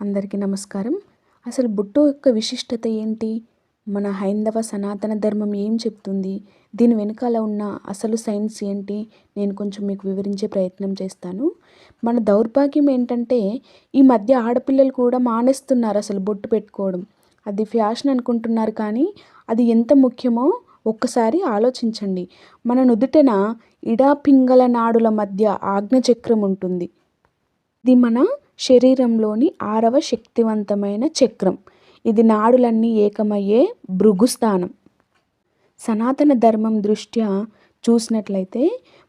అందరికీ నమస్కారం. అసలు బొట్టు యొక్క విశిష్టత ఏంటి? మన హైందవ సనాతన ధర్మం ఏం చెప్తుంది? దీని వెనకాల ఉన్న అసలు సైన్స్ ఏంటి? నేను కొంచెం మీకు వివరించే ప్రయత్నం చేస్తాను. మన దౌర్భాగ్యం ఏంటంటే ఈ మధ్య ఆడపిల్లలు కూడా మానేస్తున్నారు అసలు బొట్టు పెట్టుకోవడం. అది ఫ్యాషన్ అనుకుంటున్నారు కానీ అది ఎంత ముఖ్యమో ఒక్కసారి ఆలోచించండి. మన నుదుటన ఇడా పింగళ నాడుల మధ్య ఆజ్ఞచక్రం ఉంటుంది. ఇది మన శరీరంలోని ఆరవ శక్తివంతమైన చక్రం. ఇది నాడులన్నీ ఏకమయ్యే భృగుస్థానం. సనాతన ధర్మం దృష్ట్యా చూసినట్లయితే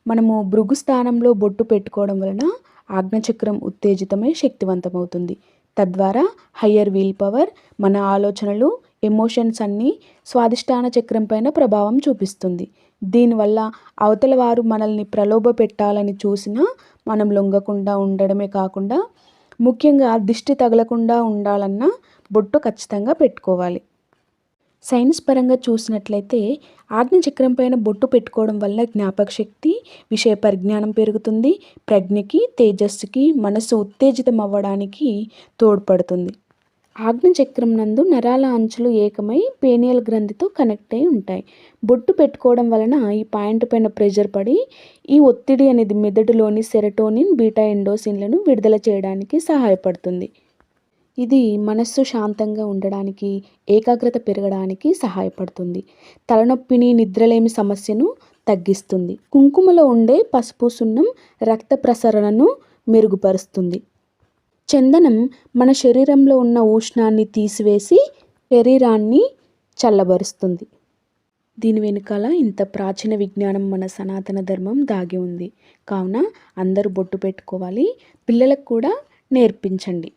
మనము భృగుస్థానంలో బొట్టు పెట్టుకోవడం వలన ఆజ్ఞచక్రం ఉత్తేజితమై శక్తివంతమవుతుంది. తద్వారా హయ్యర్ వీల్ పవర్ మన ఆలోచనలు ఎమోషన్స్ అన్నీ స్వాదిష్టాన చక్రం పైన ప్రభావం చూపిస్తుంది. దీనివల్ల అవతల వారు మనల్ని ప్రలోభ పెట్టాలని చూసినా మనం లొంగకుండా ఉండడమే కాకుండా ముఖ్యంగా దిష్టి తగలకుండా ఉండాలన్నా బొట్టు ఖచ్చితంగా పెట్టుకోవాలి. సైన్స్ పరంగా చూసినట్లయితే ఆజ్ఞచక్రం పైన బొట్టు పెట్టుకోవడం వల్ల జ్ఞాపక శక్తి విషయ పరిజ్ఞానం పెరుగుతుంది ప్రజ్ఞకి తేజస్సుకి మనసు ఉత్తేజితం అవ్వడానికి తోడ్పడుతుంది. ఆజ్ఞచక్రం నందు నరాల అంచులు ఏకమై పేనియల్ గ్రంథితో కనెక్ట్ అయి ఉంటాయి. బొట్టు పెట్టుకోవడం వలన ఈ పాయింట్ పైన ప్రెషర్ పడి ఈ ఒత్తిడి అనేది మెదడులోని సెరటోనిన్ బీటా ఎండోసిన్లను విడుదల చేయడానికి సహాయపడుతుంది. ఇది మనస్సు శాంతంగా ఉండడానికి ఏకాగ్రత పెరగడానికి సహాయపడుతుంది. తలనొప్పిని నిద్రలేమి సమస్యను తగ్గిస్తుంది. కుంకుమలో ఉండే పసుపు సున్నం రక్త ప్రసరణను మెరుగుపరుస్తుంది. చందనం మన శరీరంలో ఉన్న ఉష్ణాన్ని తీసివేసి శరీరాన్ని చల్లబరుస్తుంది. దీని వెనుకాల ఇంత ప్రాచీన విజ్ఞానం మన సనాతన ధర్మం దాగి ఉంది. కావున అందరూ బొట్టు పెట్టుకోవాలి. పిల్లలకు కూడా నేర్పించండి.